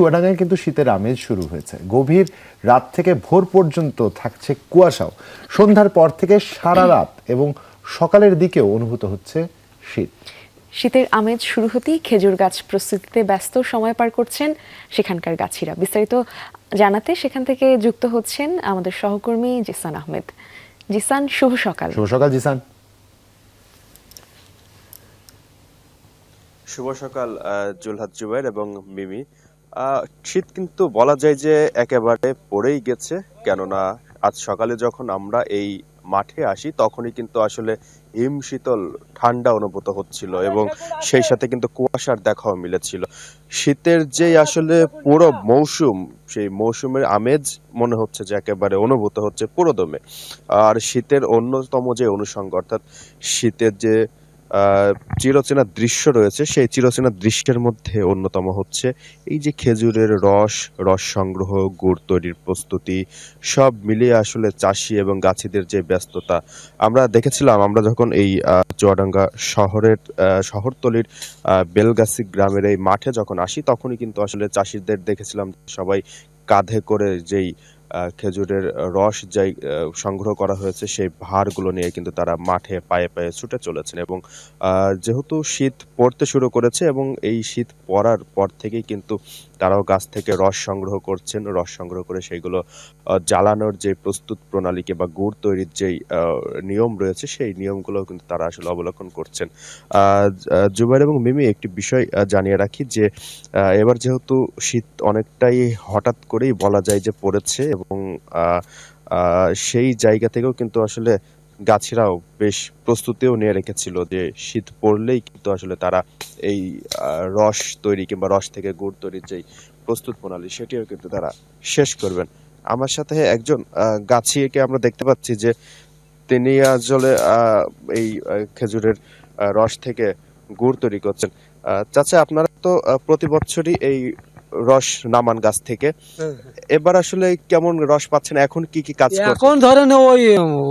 চুয়াডাঙ্গায় কিন্তু শীতের আমেজ শুরু হয়েছে। গভীর রাত থেকে ভোর পর্যন্ত থাকছে কুয়াশাও। সন্ধ্যার পর থেকে সারা রাত এবং সকালের দিকেও অনুভূত হচ্ছে শীত। শীতের আমেজ শুরু হতেই খেজুর গাছ প্রস্তুতিতে ব্যস্ত সময় পার করছেন সেখানকার গাছিরা। বিস্তারিত জানাতে সেখান থেকে যুক্ত হচ্ছেন আমাদের সহকর্মী জিসান আহমেদ। জিসান শুভ সকাল। শুভ সকাল জিসান। শুভ সকাল আহ, জুলহাত জুবাইর এবং মিমি। শীত কিন্তু বলা যায় যে একেবারে পড়েই গেছে, কেননা আজ সকালে যখন আমরা এই মাঠে আসি, তখনই কিন্তু আসলে হিম শীতল ঠান্ডা অনুভূত হচ্ছিল এবং সেই সাথে কিন্তু কুয়াশার দেখাও মিলেছিল। শীতের যে আসলে পুরো মৌসুম, সেই মৌসুমের আমেজ মনে হচ্ছে যে একেবারে অনুভূত হচ্ছে পুরোদমে। আর শীতের অন্যতম যে অনুষঙ্গ, অর্থাৎ শীতের যে চিরচেনা দৃশ্য রয়েছে। সেই চিরচেনা দৃশ্যের মধ্যে অন্যতম হচ্ছে এই যে খেজুরের রস রস সংগ্রহ, গুড় তৈরির প্রস্তুতি, সব মিলিয়ে আসলে চাষি এবং গাছিদের যে ব্যস্ততা। আমরা দেখেছিলাম, আমরা যখন এই চুয়াডাঙ্গা শহরের শহরতলির বেলগাছি গ্রামের এই মাঠে যখন আসি, তখনই কিন্তু আসলে চাষিদের দেখেছিলাম সবাই কাঁধে করে যেই খেজুরের রস যাই সংগ্রহ করা হয়েছে, সেই ভারগুলো নিয়ে কিন্তু তারা মাঠে পায়ে পায়ে ছুটে চলেছেন এবং যেহেতু শীত পড়তে শুরু করেছে এবং এই শীত পড়ার পর থেকেই কিন্তু তারাও গাছ থেকে রস সংগ্রহ করছেন, রস সংগ্রহ করে সেইগুলো জ্বালানোর যে প্রস্তুত প্রণালীকে বা গুড় তৈরির যেই নিয়ম রয়েছে, সেই নিয়মগুলো কিন্তু তারা আসলে অবলোকন করছেন। জুবাইর এবং মিমি একটি বিষয় জানিয়ে রাখি যে এবার যেহেতু শীত অনেকটাই হঠাৎ করেই বলা যায় যে পড়েছে এবং সেই জায়গা থেকেও কিন্তু আসলে গাছিরাও বেশ প্রস্তুতিও নিয়ে রেখেছিল যে শীত পড়লেই কিন্তু আসলে তারা এই রস তৈরি কিংবা রস থেকে গুড় তৈরির যেই প্রস্তুত প্রণালী সেটিও কিন্তু তারা শেষ করবেন। আমার সাথে একজন গাছিকে আমরা দেখতে পাচ্ছি যে তিনি আসলে এই খেজুরের রস থেকে গুড় তৈরি করছেন। চাচা আপনারা তো প্রতি বছরই এই রস নামান গাছ থেকে। এবার আসলে কেমন রস পাচ্ছেন? এখন কি কি কাজ এখন ধরেন ওই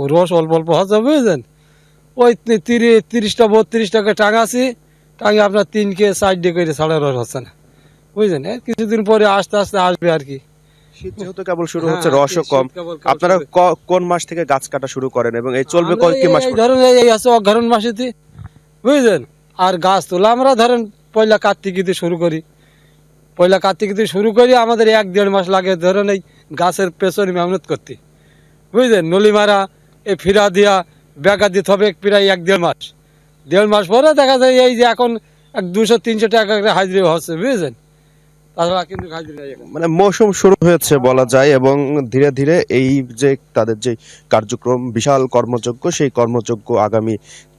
রস অল্প অল্প হচ্ছে বুঝলেন? ওই তিরিশ তিরিশটা বত্রিশ টাকা টাঙাছি টাঙে আপনার তিন কে সাইড দিয়ে করে সাড়ে রস হচ্ছে না। বুঝলেন? কিছুদিন পরে আস্তে আস্তে আসবে আর কি। শীত যেহেতু কেবল শুরু হচ্ছে হ্যাঁ, রসও কম। আপনারা কোন মাস থেকে গাছ কাটা শুরু করেন এবং এই চলবে আমরা কয় কি মাস ধরুন এই- এই আছে অঘরণ মাসেতে বুঝলেন? আর গাছ তোলা আমরা ধরেন পয়লা কার্তিকিতে শুরু করি। পয়লা কার্তিকিতে শুরু করি, আমাদের এক দেড় মাস লাগে ধরেন এই গাছের পেছনে মেহনত করতে। বুঝলেন? নলি মারা এ ফিরা দিয়া বেকা দিতে হবে প্রায় এক দেড় মাস। দেড় মাস পরে দেখা যায় এই যে এখন এক দুশো, তিনশো টাকা করে হাজিরি হচ্ছে, বুঝলেন? তাছাড়া কিন্তু। মানে মৌসুম শুরু হয়েছে বলা যায়, এবং ধীরে ধীরে এই যে তাদের যে কার্যক্রম, বিশাল কর্মযজ্ঞ, সেই কর্মযজ্ঞ আগামী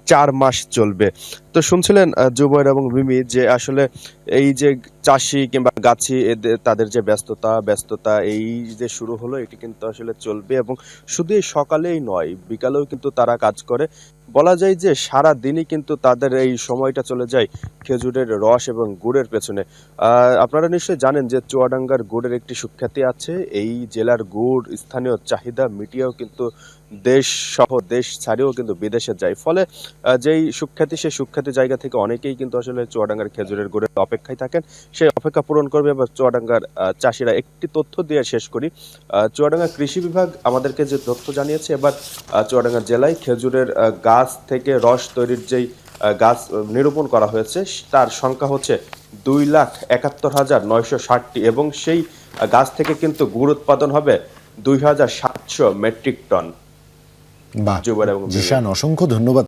চার মাস চলবে। তো শুনছিলেন আহ, এবং মিমি যে আসলে এই যে চাষি কিংবা গাছি এদের তাদের যে ব্যস্ততা ব্যস্ততা এই যে শুরু হলো এটি কিন্তু আসলে চলবে এবং শুধু এই সকালেই নয় বিকালেও কিন্তু তারা কাজ করে। বলা যায় যে সারা দিনই কিন্তু তাদের এই সময়টা চলে যায় খেজুরের রস এবং গুড়ের পেছনে। আপনারা নিশ্চয়ই জানেন যে চুয়াডাঙ্গার গুড়ের একটি সুখ্যাতি আছে। এই জেলার গুড় স্থানীয় চাহিদা মিটিয়েও কিন্তু দেশ সহ দেশ ছাড়িয়েও কিন্তু বিদেশে যায়। ফলে যেই সুখ্যাতি সেই সুখ্যাতি জায়গা থেকে অনেকেই কিন্তু আসলে চুয়াডাঙ্গার খেজুরের গুড়ের অপেক্ষায় থাকেন। সেই অপেক্ষা পূরণ করবে এবার চুয়াডাঙ্গার চাষিরা। একটি তথ্য দিয়ে শেষ করি। চুয়াডাঙ্গা কৃষি বিভাগ আমাদেরকে যে তথ্য জানিয়েছে এবার চুয়াডাঙ্গা জেলায় খেজুরের আহ, গাছ থেকে রস তৈরির যেই গাছ নিরূপণ করা হয়েছে তার সংখ্যা হচ্ছে দুই লাখ একাত্তর হাজার নয়শো ষাটটি এবং সেই গাছ থেকে কিন্তু গুড় উৎপাদন হবে দুই হাজার সাতশো মেট্রিক টন মিমি। অসংখ্য ধন্যবাদ